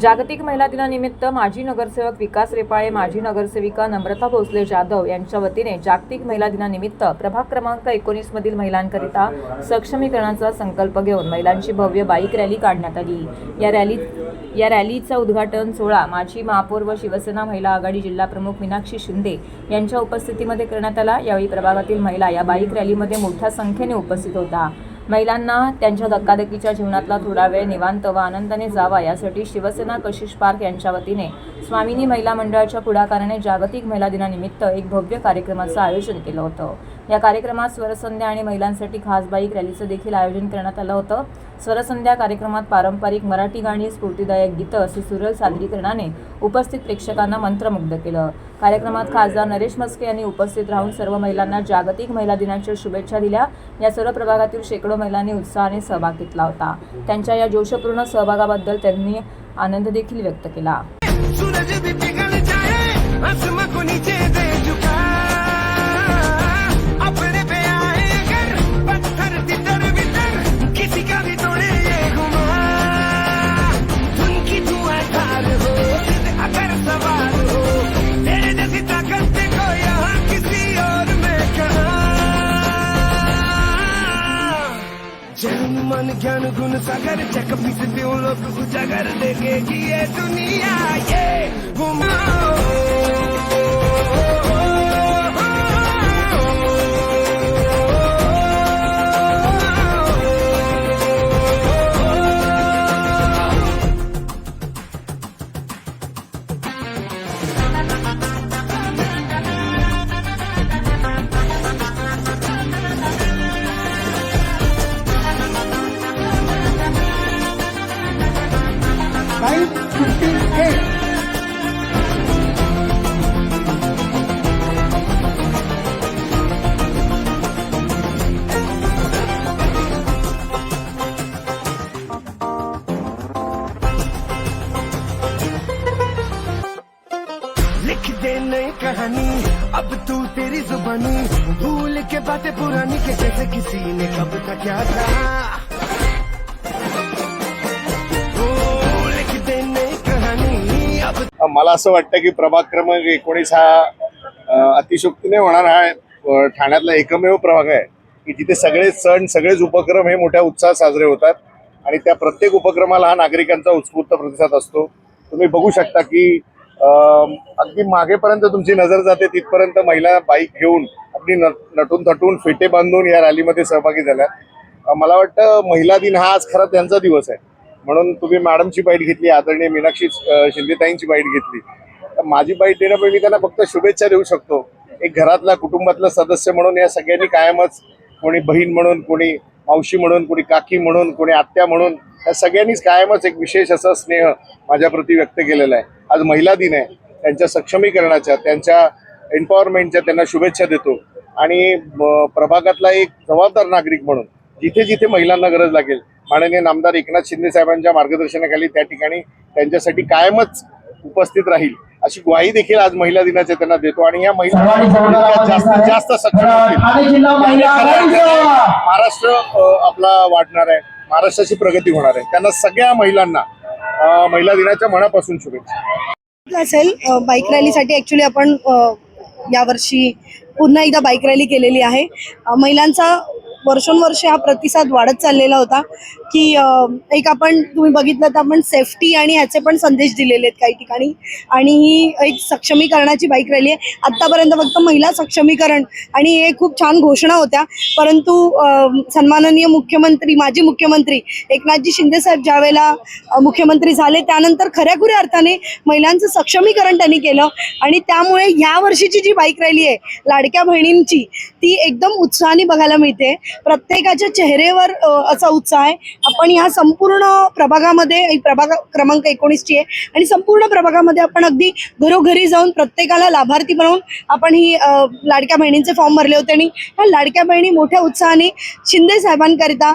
जागतिक महिला दिनानिमित्त माजी नगरसेवक विकास रेपाळे माजी नगरसेविका नम्रता भोसले जाधव यांच्या वतीने जागतिक महिला दिनानिमित्त प्रभाग क्रमांक एकोणीस मधील महिलांकरिता सक्षमीकरणाचा संकल्प घेऊन महिलांची भव्य बाईक रॅली काढण्यात आली. या रॅली या रॅलीचा उद्घाटन सोहळा माजी महापौर व शिवसेना महिला आघाडी जिल्हा प्रमुख मीनाक्षी शिंदे यांच्या उपस्थितीमध्ये करण्यात आला. यावेळी प्रभागातील महिला या बाईक रॅलीमध्ये मोठ्या संख्येने उपस्थित होता. महिलांना त्यांच्या धक्काधक्कीच्या जीवनातला थोडा वेळ निवांत व आनंदाने जावा यासाठी शिवसेना कशिश पार्क यांच्या वतीने स्वामिनी महिला मंडळाच्या पुढाकाराने जागतिक महिला दिनानिमित्त एक भव्य कार्यक्रमाचं आयोजन केलं होतं. या कार्यक्रमात स्वरसंध्या आणि महिलांसाठी खास बाईक रॅलीचं देखील आयोजन करण्यात आलं होतं. स्वरसंध्या कार्यक्रमात पारंपरिक मराठी गाणी स्फूर्तीदायक गीतं असे सुरळ सादरीकरणाने उपस्थित प्रेक्षकांना मंत्रमुग्ध केलं. कार्यक्रमात खासदार नरेश मस्के यांनी उपस्थित राहून सर्व महिलांना जागतिक महिला दिनाच्या शुभेच्छा दिल्या. या सर्व प्रभागातील शेकडो महिलांनी उत्साहाने सहभाग घेतला होता. त्यांच्या या जोशपूर्ण सहभागाबद्दल त्यांनी आनंद देखील व्यक्त केला. मन ज्ञान गुण सागर चक पीस देव लोग उजागर देखेगी ये दुनिया ये घुमाओ. लिख दे नई कहानी, अब तू तेरी जुबानी। भूल के बातें पुरानी के जैसे किसी ने कब का क्या था मला असं वाटतं की प्रभाग क्रमांक एकोणीस हा अतिशोक्तीने होणार. हा ठाण्यातला एकमेव प्रभाग आहे की जिथे सगळे सण सगळेच उपक्रम हे मोठ्या उत्साहात साजरे होतात आणि त्या प्रत्येक उपक्रमाला हा नागरिकांचा उत्स्फूर्त प्रतिसाद असतो. तुम्ही बघू शकता की अगदी मागेपर्यंत तुमची नजर जाते तिथपर्यंत महिला बाईक घेऊन अगदी नटून थटून फेटे बांधून या रॅलीमध्ये सहभागी झाल्या. मला वाटतं महिला दिन हा आज खरा त्यांचा दिवस आहे. म्हणून तुम्ही मॅडमची बाईट घेतली आदरणीय मीनाक्षी शिंदेताईंची बाईट घेतली. तर माझी बाईट देण्यापूर्वी मी त्यांना फक्त शुभेच्छा देऊ शकतो. एक घरातला कुटुंबातला सदस्य म्हणून या सगळ्यांनी कायमच कोणी बहीण म्हणून कोणी मावशी म्हणून कोणी काकी म्हणून कोणी आत्या म्हणून या सगळ्यांनीच कायमच एक विशेष असा स्नेह माझ्याप्रती व्यक्त केलेला आहे. आज महिला दिन आहे. त्यांच्या सक्षमीकरणाच्या त्यांच्या एम्पॉवरमेंटच्या त्यांना शुभेच्छा देतो. आणि प्रभागातला एक जबाबदार नागरिक म्हणून जिथे जिथे महिलांना गरज लागेल माननीय नामदार एकनाथ शिंदे साहेबांच्या मार्गदर्शनाखाली त्या ठिकाणी त्यांच्यासाठी कायमच उपस्थित राहील अशी ग्वाही देखील आज महिला दिनाच्या त्यांना देतो. आणि या महिला जास्तीत जास्त सक्षम होतील, ठाणे जिल्हा महिला आघाडीचं. महाराष्ट्र आपला वाढणार आहे. महाराष्ट्राची प्रगती होणार आहे. त्यांना सगळ्या महिलांना महिला दिनाच्या मनापासून शुभेच्छा. असेल बाईक रॅलीसाठी ॲक्च्युली आपण यावर्षी पुन्हा एकदा बाईक रॅली केलेली आहे. महिलांचा वर्षोनवर्ष हा प्रतिसाद वाढत चाललेला होता की एक आपण तुम्ही बघितलं तर आपण सेफ्टी आणि ह्याचे पण संदेश दिलेले आहेत काही ठिकाणी. आणि ही एक सक्षमीकरणाची बाईक रॅली आहे. आत्तापर्यंत फक्त महिला सक्षमीकरण आणि हे खूप छान घोषणा होत्या. परंतु सन्माननीय मुख्यमंत्री माजी मुख्यमंत्री एकनाथजी शिंदेसाहेब ज्यावेळेला मुख्यमंत्री झाले त्यानंतर खऱ्याखुऱ्या अर्थाने महिलांचं सक्षमीकरण त्यांनी केलं. आणि त्यामुळे ह्या वर्षीची जी बाईक रॅली आहे लाडक्या बहिणींची ती एकदम उत्साहाने बघायला मिळते. प्रत्येकाच्या चेहऱ्यावर असा उत्साह आहे. आपण ह्या संपूर्ण प्रभागामध्ये प्रभाग क्रमांक एकोणीसची आहे. आणि संपूर्ण प्रभागामध्ये आपण अगदी घरोघरी जाऊन प्रत्येकाला लाभार्थी बनवून आपण ही लाडक्या बहिणींचे फॉर्म भरले होते. आणि ह्या लाडक्या बहिणी मोठ्या उत्साहाने शिंदे साहेबांकरिता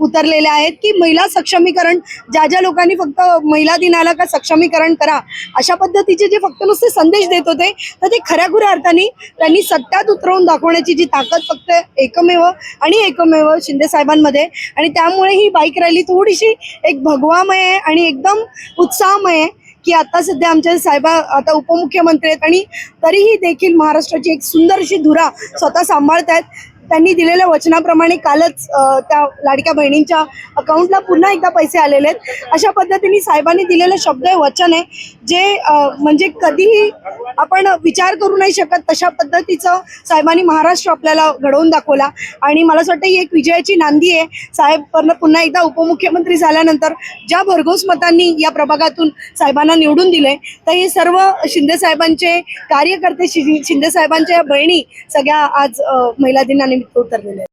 उतरलेल्या आहेत की महिला सक्षमीकरण ज्या ज्या लोकांनी फक्त महिला दिनाला का सक्षमीकरण करा अशा पद्धतीचे जे फक्त नुसते संदेश देत होते तर ते खऱ्या खुऱ्या अर्थाने त्यांनी सत्यात उतरवून दाखवण्याची जी ताकद फक्त एकमेव आणि एकमेव शिंदे साहेबांमध्ये. आणि त्यामुळे ही बाईक रॅली थोडीशी एक भगवामय आहे आणि एकदम उत्साहमय आहे की आता सध्या आमच्या साहेबा आता उपमुख्यमंत्री आहेत आणि तरीही देखील महाराष्ट्राची एक सुंदरशी धुरा स्वतः सांभाळत आहेत त्यांनी दिलेल्या वचनाप्रमाणे कालच त्या लाडक्या बहिणींच्या अकाउंटला पुन्हा एकदा पैसे आलेले आहेत. अशा पद्धतीने साहेबांनी दिलेलं शब्द आहे वचन आहे जे म्हणजे कधीही आपण विचार करू नाही शकत तशा पद्धतीचं साहेबांनी महाराष्ट्र आपल्याला घडवून दाखवला. आणि मला असं वाटतं ही एक विजयाची नांदी आहे. साहेब पुन्हा पुन्हा एकदा उपमुख्यमंत्री झाल्यानंतर ज्या भरघोस मतांनी या प्रभागातून साहेबांना निवडून दिले तर हे सर्व शिंदे साहेबांचे कार्यकर्ते शि- शिंदे साहेबांच्या बहिणी सगळ्या आज महिला दिनानिमित्त उतरलेले आहेत